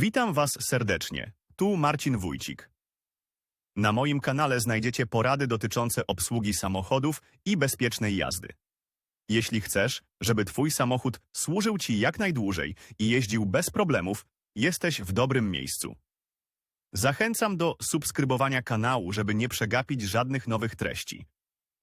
Witam Was serdecznie. Tu Marcin Wójcik. Na moim kanale znajdziecie porady dotyczące obsługi samochodów i bezpiecznej jazdy. Jeśli chcesz, żeby Twój samochód służył Ci jak najdłużej i jeździł bez problemów, jesteś w dobrym miejscu. Zachęcam do subskrybowania kanału, żeby nie przegapić żadnych nowych treści.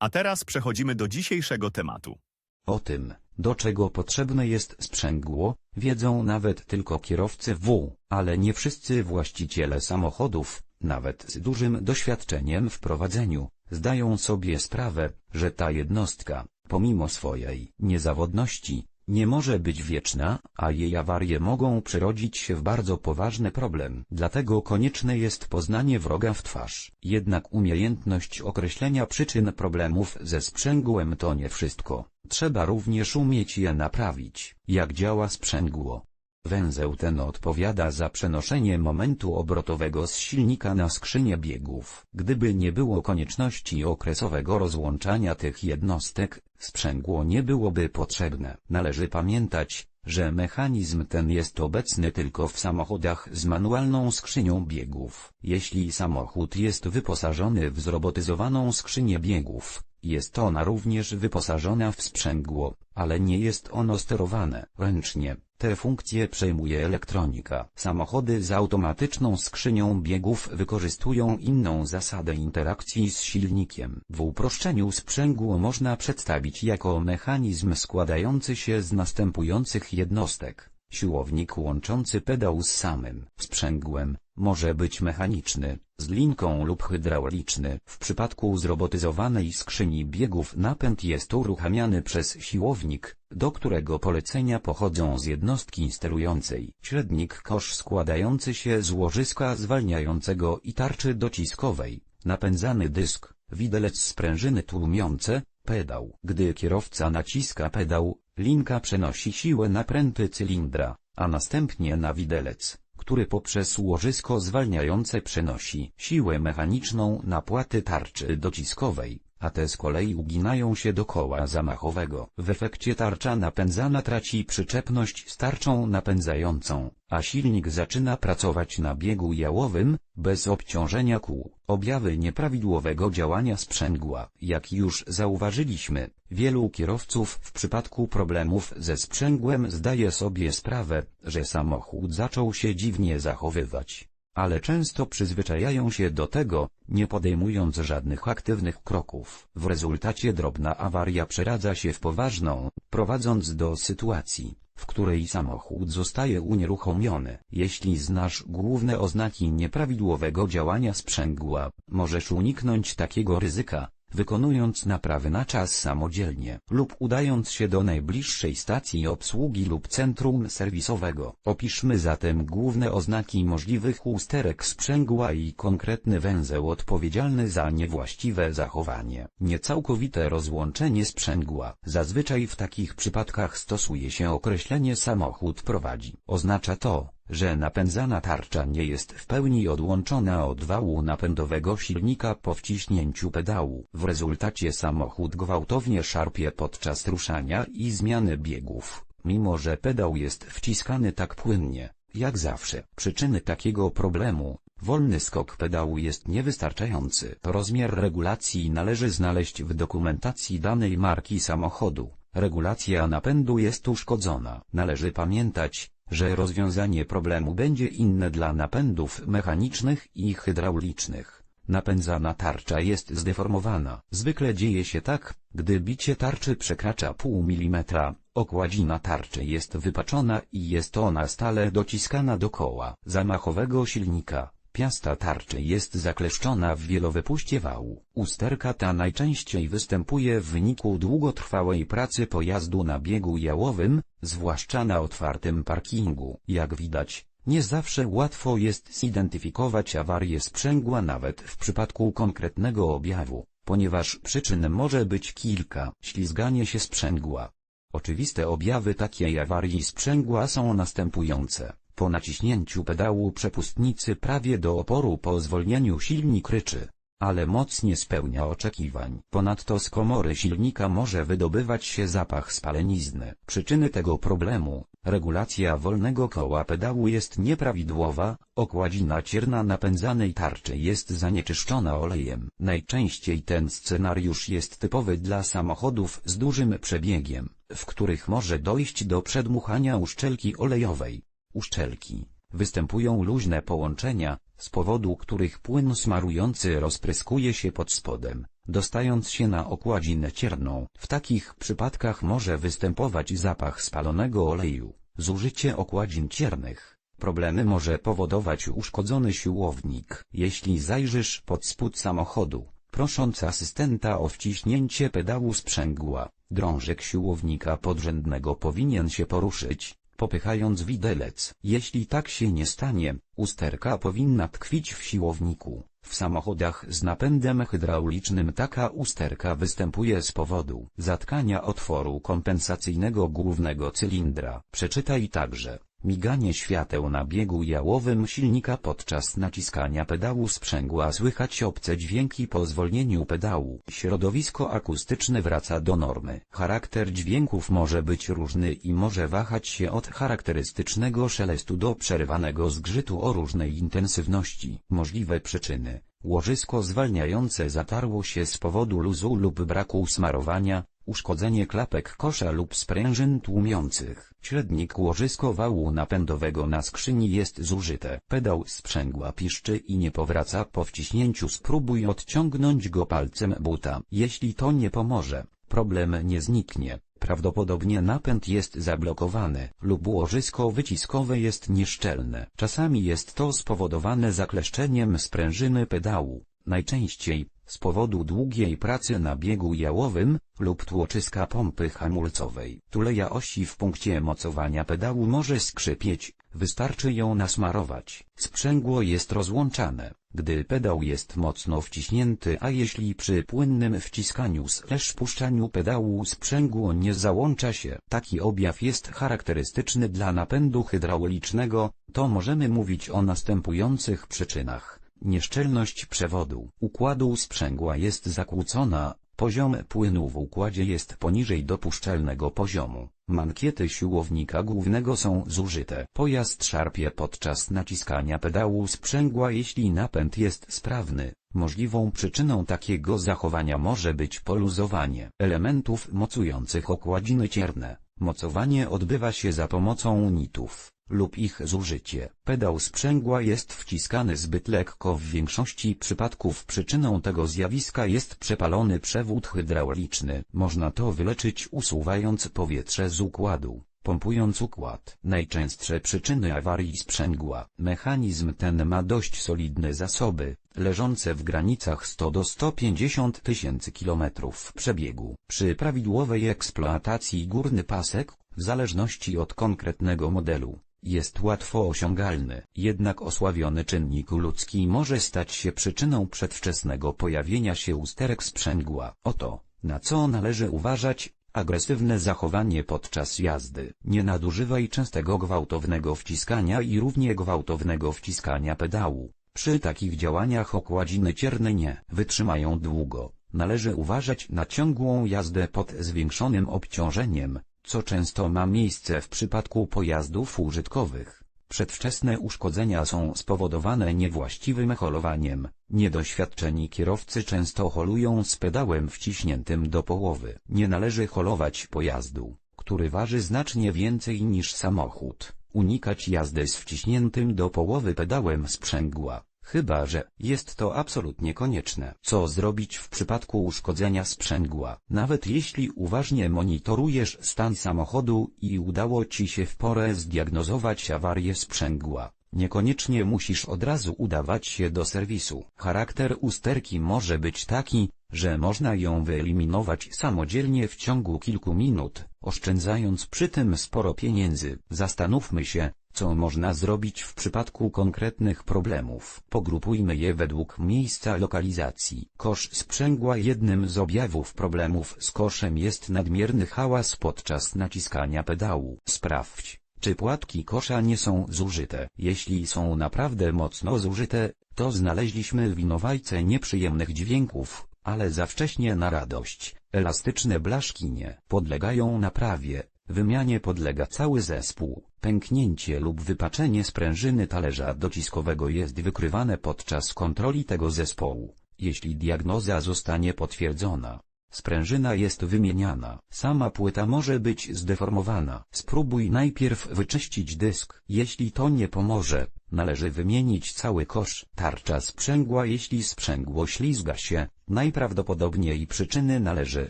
A teraz przechodzimy do dzisiejszego tematu. O tym, do czego potrzebne jest sprzęgło, wiedzą nawet tylko kierowcy W, ale nie wszyscy właściciele samochodów, nawet z dużym doświadczeniem w prowadzeniu, zdają sobie sprawę, że ta jednostka, pomimo swojej niezawodności, nie może być wieczna, a jej awarie mogą przerodzić się w bardzo poważny problem. Dlatego konieczne jest poznanie wroga w twarz. Jednak umiejętność określenia przyczyn problemów ze sprzęgłem to nie wszystko. Trzeba również umieć je naprawić. Jak działa sprzęgło? Węzeł ten odpowiada za przenoszenie momentu obrotowego z silnika na skrzynię biegów. Gdyby nie było konieczności okresowego rozłączania tych jednostek, sprzęgło nie byłoby potrzebne. Należy pamiętać, że mechanizm ten jest obecny tylko w samochodach z manualną skrzynią biegów. Jeśli samochód jest wyposażony w zrobotyzowaną skrzynię biegów, jest ona również wyposażona w sprzęgło, ale nie jest ono sterowane ręcznie. Te funkcje przejmuje elektronika. Samochody z automatyczną skrzynią biegów wykorzystują inną zasadę interakcji z silnikiem. W uproszczeniu sprzęgło można przedstawić jako mechanizm składający się z następujących jednostek. Siłownik łączący pedał z samym sprzęgłem, może być mechaniczny, z linką lub hydrauliczny. W przypadku zrobotyzowanej skrzyni biegów napęd jest uruchamiany przez siłownik, do którego polecenia pochodzą z jednostki sterującej. Średnik kosz składający się z łożyska zwalniającego i tarczy dociskowej, napędzany dysk, widelec sprężyny tłumiące, pedał. Gdy kierowca naciska pedał, linka przenosi siłę na pręty cylindra, a następnie na widelec, który poprzez łożysko zwalniające przenosi siłę mechaniczną na płaty tarczy dociskowej, a te z kolei uginają się do koła zamachowego. W efekcie tarcza napędzana traci przyczepność z tarczą napędzającą, a silnik zaczyna pracować na biegu jałowym, bez obciążenia kół. Objawy nieprawidłowego działania sprzęgła. Jak już zauważyliśmy, wielu kierowców w przypadku problemów ze sprzęgłem zdaje sobie sprawę, że samochód zaczął się dziwnie zachowywać ale często przyzwyczajają się do tego, nie podejmując żadnych aktywnych kroków. W rezultacie drobna awaria przeradza się w poważną, prowadząc do sytuacji, w której samochód zostaje unieruchomiony. Jeśli znasz główne oznaki nieprawidłowego działania sprzęgła, możesz uniknąć takiego ryzyka, wykonując naprawy na czas samodzielnie lub udając się do najbliższej stacji obsługi lub centrum serwisowego. Opiszmy zatem główne oznaki możliwych usterek sprzęgła i konkretny węzeł odpowiedzialny za niewłaściwe zachowanie. Niecałkowite rozłączenie sprzęgła. Zazwyczaj w takich przypadkach stosuje się określenie samochód prowadzi. Oznacza to, że napędzana tarcza nie jest w pełni odłączona od wału napędowego silnika po wciśnięciu pedału. W rezultacie samochód gwałtownie szarpie podczas ruszania i zmiany biegów, mimo że pedał jest wciskany tak płynnie, jak zawsze. Przyczyny takiego problemu Wolny skok pedału jest niewystarczający. Rozmiar regulacji należy znaleźć w dokumentacji danej marki samochodu. Regulacja napędu jest uszkodzona. Należy pamiętać, że rozwiązanie problemu będzie inne dla napędów mechanicznych i hydraulicznych. Napędzana tarcza jest zdeformowana. Zwykle dzieje się tak, gdy bicie tarczy przekracza pół milimetra, okładzina tarczy jest wypaczona i jest ona stale dociskana do koła zamachowego silnika. Piasta tarczy jest zakleszczona w wielowypuście wału. Usterka ta najczęściej występuje w wyniku długotrwałej pracy pojazdu na biegu jałowym, zwłaszcza na otwartym parkingu. Jak widać, nie zawsze łatwo jest zidentyfikować awarię sprzęgła nawet w przypadku konkretnego objawu, ponieważ przyczyn może być kilka. Ślizganie się sprzęgła. Oczywiste objawy takiej awarii sprzęgła są następujące. Po naciśnięciu pedału przepustnicy prawie do oporu po zwolnieniu silnik ryczy, ale moc nie spełnia oczekiwań. Ponadto z komory silnika może wydobywać się zapach spalenizny. Przyczyny tego problemu Regulacja wolnego koła pedału jest nieprawidłowa, okładzina cierna napędzanej tarczy jest zanieczyszczona olejem. Najczęściej ten scenariusz jest typowy dla samochodów z dużym przebiegiem, w których może dojść do przedmuchania uszczelki olejowej. Uszczelki występują luźne połączenia, z powodu których płyn smarujący rozpryskuje się pod spodem, dostając się na okładzinę cierną. W takich przypadkach może występować zapach spalonego oleju, zużycie okładzin ciernych. Problemy może powodować uszkodzony siłownik. Jeśli zajrzysz pod spód samochodu, prosząc asystenta o wciśnięcie pedału sprzęgła, drążek siłownika podrzędnego powinien się poruszyć, popychając widelec. Jeśli tak się nie stanie, usterka powinna tkwić w siłowniku. W samochodach z napędem hydraulicznym taka usterka występuje z powodu zatkania otworu kompensacyjnego głównego cylindra. Przeczytaj także miganie świateł na biegu jałowym silnika podczas naciskania pedału sprzęgła słychać obce dźwięki po zwolnieniu pedału. Środowisko akustyczne wraca do normy. Charakter dźwięków może być różny i może wahać się od charakterystycznego szelestu do przerywanego zgrzytu o różnej intensywności. Możliwe przyczyny. Łożysko zwalniające zatarło się z powodu luzu lub braku smarowania, uszkodzenie klapek kosza lub sprężyn tłumiących. Średnik łożysko wału napędowego na skrzyni jest zużyte. Pedał sprzęgła piszczy i nie powraca po wciśnięciu spróbuj odciągnąć go palcem buta. Jeśli to nie pomoże, problem nie zniknie. Prawdopodobnie napęd jest zablokowany lub łożysko wyciskowe jest nieszczelne. Czasami jest to spowodowane zakleszczeniem sprężyny pedału, najczęściej z powodu długiej pracy na biegu jałowym lub tłoczyska pompy hamulcowej. Tuleja osi w punkcie mocowania pedału może skrzypieć, wystarczy ją nasmarować. Sprzęgło jest rozłączane, gdy pedał jest mocno wciśnięty, a jeśli przy płynnym wciskaniu slash puszczaniu pedału sprzęgło nie załącza się. Taki objaw jest charakterystyczny dla napędu hydraulicznego, to możemy mówić o następujących przyczynach. Nieszczelność przewodu układu sprzęgła jest zakłócona, poziom płynu w układzie jest poniżej dopuszczalnego poziomu, mankiety siłownika głównego są zużyte. Pojazd szarpie podczas naciskania pedału sprzęgła jeśli napęd jest sprawny. Możliwą przyczyną takiego zachowania może być poluzowanie elementów mocujących okładziny cierne. Mocowanie odbywa się za pomocą nitów lub ich zużycie. Pedał sprzęgła jest wciskany zbyt lekko w większości przypadków przyczyną tego zjawiska jest przepalony przewód hydrauliczny. Można to wyleczyć usuwając powietrze z układu. Pompując układ. Najczęstsze przyczyny awarii sprzęgła. Mechanizm ten ma dość solidne zasoby, leżące w granicach 100 do 150 tysięcy kilometrów przebiegu. Przy prawidłowej eksploatacji górny pasek, w zależności od konkretnego modelu, jest łatwo osiągalny. Jednak osławiony czynnik ludzki może stać się przyczyną przedwczesnego pojawienia się usterek sprzęgła. Oto, na co należy uważać, agresywne zachowanie podczas jazdy. Nie nadużywaj częstego gwałtownego wciskania i równie gwałtownego wciskania pedału. Przy takich działaniach okładziny cierne nie wytrzymają długo. Należy uważać na ciągłą jazdę pod zwiększonym obciążeniem, co często ma miejsce w przypadku pojazdów użytkowych. Przedwczesne uszkodzenia są spowodowane niewłaściwym holowaniem. Niedoświadczeni kierowcy często holują z pedałem wciśniętym do połowy. Nie należy holować pojazdu, który waży znacznie więcej niż samochód. Unikać jazdy z wciśniętym do połowy pedałem sprzęgła. Chyba, że jest to absolutnie konieczne. Co zrobić w przypadku uszkodzenia sprzęgła? Nawet jeśli uważnie monitorujesz stan samochodu i udało Ci się w porę zdiagnozować awarię sprzęgła, niekoniecznie musisz od razu udawać się do serwisu. Charakter usterki może być taki, że można ją wyeliminować samodzielnie w ciągu kilku minut, oszczędzając przy tym sporo pieniędzy. Zastanówmy się, co można zrobić w przypadku konkretnych problemów? Pogrupujmy je według miejsca lokalizacji. Kosz sprzęgła Jednym z objawów problemów z koszem jest nadmierny hałas podczas naciskania pedału. Sprawdź, czy płatki kosza nie są zużyte. Jeśli są naprawdę mocno zużyte, to znaleźliśmy winowajcę nieprzyjemnych dźwięków, ale za wcześnie na radość. Elastyczne blaszki nie podlegają naprawie, Wymianie podlega cały zespół. Pęknięcie lub wypaczenie sprężyny talerza dociskowego jest wykrywane podczas kontroli tego zespołu. Jeśli diagnoza zostanie potwierdzona, sprężyna jest wymieniana. Sama płyta może być zdeformowana. Spróbuj najpierw wyczyścić dysk. Jeśli to nie pomoże, należy wymienić cały kosz. Tarcza sprzęgła Jeśli sprzęgło ślizga się, najprawdopodobniej przyczyny należy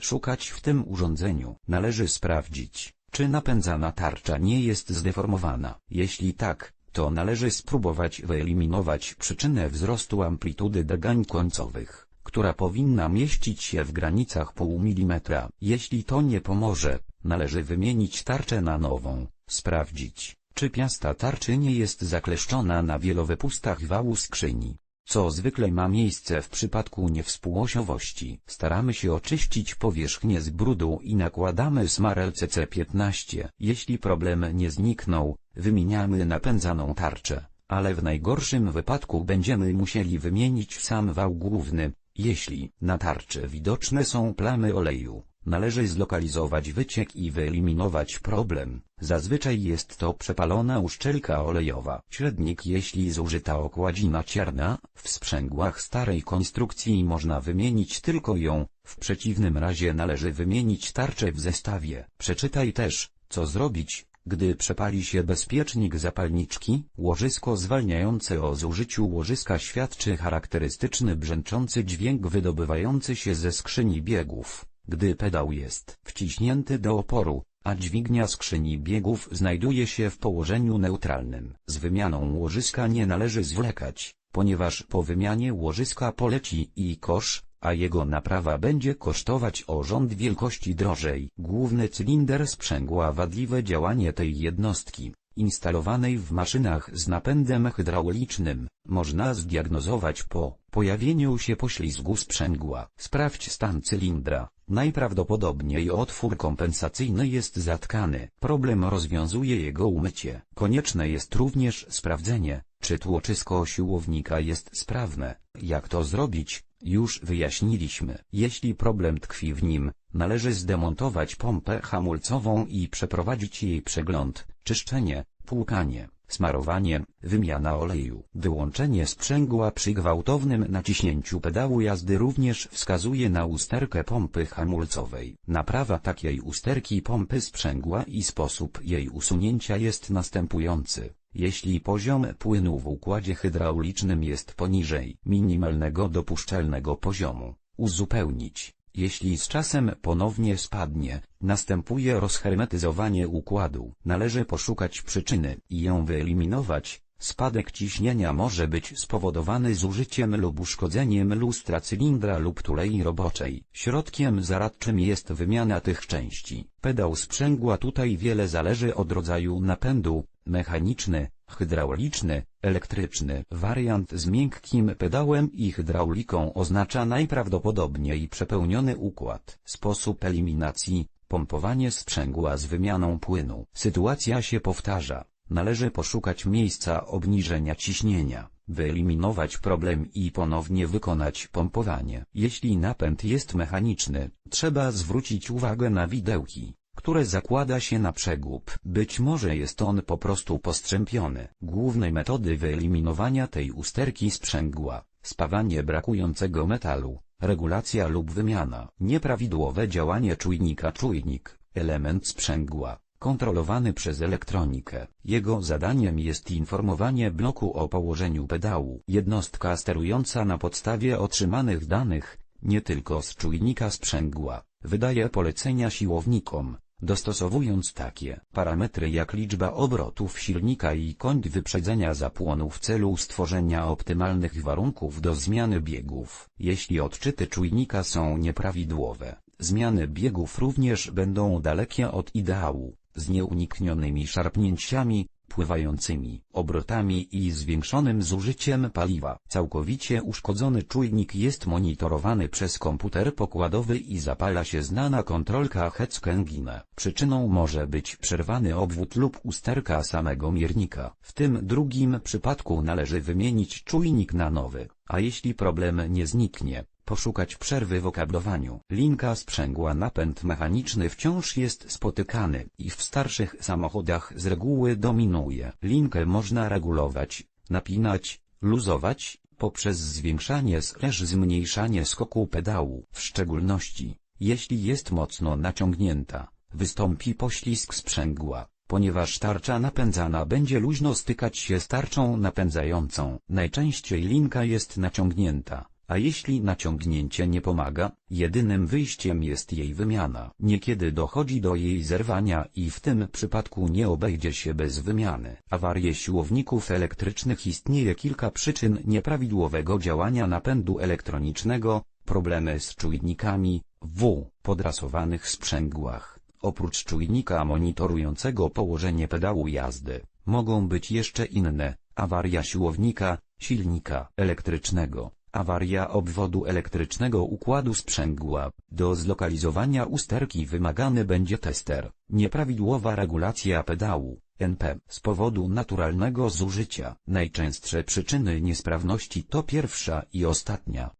szukać w tym urządzeniu. Należy sprawdzić, czy napędzana tarcza nie jest zdeformowana. Jeśli tak, to należy spróbować wyeliminować przyczynę wzrostu amplitudy drgań końcowych, która powinna mieścić się w granicach pół milimetra. Jeśli to nie pomoże, należy wymienić tarczę na nową, sprawdzić, czy piasta tarczy nie jest zakleszczona na wielowypustach wału skrzyni, co zwykle ma miejsce w przypadku niewspółosiowości. Staramy się oczyścić powierzchnię z brudu i nakładamy smarel CC15. Jeśli problem nie zniknął, wymieniamy napędzaną tarczę, ale w najgorszym wypadku będziemy musieli wymienić sam wał główny. Jeśli na tarczy widoczne są plamy oleju, należy zlokalizować wyciek i wyeliminować problem. Zazwyczaj jest to przepalona uszczelka olejowa. Średnik Jeśli zużyta okładzina cierna, w sprzęgłach starej konstrukcji można wymienić tylko ją, w przeciwnym razie należy wymienić tarczę w zestawie. Przeczytaj też, co zrobić, gdy przepali się bezpiecznik zapalniczki, łożysko zwalniające o zużyciu łożyska świadczy charakterystyczny brzęczący dźwięk wydobywający się ze skrzyni biegów, gdy pedał jest wciśnięty do oporu, a dźwignia skrzyni biegów znajduje się w położeniu neutralnym. Z wymianą łożyska nie należy zwlekać, ponieważ po wymianie łożyska poleci i kosz, a jego naprawa będzie kosztować o rząd wielkości drożej. Główny cylinder sprzęgła wadliwe działanie tej jednostki, instalowanej w maszynach z napędem hydraulicznym, można zdiagnozować po pojawieniu się poślizgu sprzęgła. Sprawdź stan cylindra. Najprawdopodobniej otwór kompensacyjny jest zatkany. Problem rozwiązuje jego umycie. Konieczne jest również sprawdzenie, czy tłoczysko siłownika jest sprawne. Jak to zrobić? Już wyjaśniliśmy. Jeśli problem tkwi w nim, należy zdemontować pompę hamulcową i przeprowadzić jej przegląd, czyszczenie, płukanie, smarowanie, wymiana oleju. Wyłączenie sprzęgła przy gwałtownym naciśnięciu pedału jazdy również wskazuje na usterkę pompy hamulcowej. Naprawa takiej usterki pompy sprzęgła i sposób jej usunięcia jest następujący. Jeśli poziom płynu w układzie hydraulicznym jest poniżej minimalnego dopuszczalnego poziomu, uzupełnić. Jeśli z czasem ponownie spadnie, następuje rozhermetyzowanie układu. Należy poszukać przyczyny i ją wyeliminować. Spadek ciśnienia może być spowodowany zużyciem lub uszkodzeniem lustra cylindra lub tulei roboczej. Środkiem zaradczym jest wymiana tych części. Pedał sprzęgła tutaj wiele zależy od rodzaju napędu, mechaniczny, hydrauliczny, elektryczny. Wariant z miękkim pedałem i hydrauliką oznacza najprawdopodobniej przepełniony układ. Sposób eliminacji, pompowanie sprzęgła z wymianą płynu. Sytuacja się powtarza. Należy poszukać miejsca obniżenia ciśnienia, wyeliminować problem i ponownie wykonać pompowanie. Jeśli napęd jest mechaniczny, trzeba zwrócić uwagę na widełki które zakłada się na przegub. Być może jest on po prostu postrzępiony. Główne metody wyeliminowania tej usterki sprzęgła, spawanie brakującego metalu, regulacja lub wymiana, nieprawidłowe działanie czujnika czujnik, element sprzęgła, kontrolowany przez elektronikę. Jego zadaniem jest informowanie bloku o położeniu pedału. Jednostka sterująca na podstawie otrzymanych danych, nie tylko z czujnika sprzęgła, wydaje polecenia siłownikom, dostosowując takie parametry jak liczba obrotów silnika i kąt wyprzedzenia zapłonu w celu stworzenia optymalnych warunków do zmiany biegów. Jeśli odczyty czujnika są nieprawidłowe, zmiany biegów również będą dalekie od ideału, z nieuniknionymi szarpnięciami, pływającymi obrotami i zwiększonym zużyciem paliwa. Całkowicie uszkodzony czujnik jest monitorowany przez komputer pokładowy i zapala się znana kontrolka Hetzkengine. Przyczyną może być przerwany obwód lub usterka samego miernika. W tym drugim przypadku należy wymienić czujnik na nowy, a jeśli problem nie zniknie, Poszukać przerwy w okablowaniu. Linka sprzęgła napęd mechaniczny wciąż jest spotykany i w starszych samochodach z reguły dominuje. Linkę można regulować, napinać, luzować, poprzez zwiększanie slash zmniejszanie skoku pedału. W szczególności, jeśli jest mocno naciągnięta, wystąpi poślizg sprzęgła, ponieważ tarcza napędzana będzie luźno stykać się z tarczą napędzającą. Najczęściej linka jest naciągnięta, a jeśli naciągnięcie nie pomaga, jedynym wyjściem jest jej wymiana. Niekiedy dochodzi do jej zerwania i w tym przypadku nie obejdzie się bez wymiany. Awarie siłowników elektrycznych istnieje kilka przyczyn nieprawidłowego działania napędu elektronicznego, problemy z czujnikami, w podrasowanych sprzęgłach. Oprócz czujnika monitorującego położenie pedału jazdy, mogą być jeszcze inne, awaria siłownika, silnika elektrycznego, awaria obwodu elektrycznego układu sprzęgła. Do zlokalizowania usterki wymagany będzie tester, nieprawidłowa regulacja pedału, NP, z powodu naturalnego zużycia. Najczęstsze przyczyny niesprawności to pierwsza i ostatnia.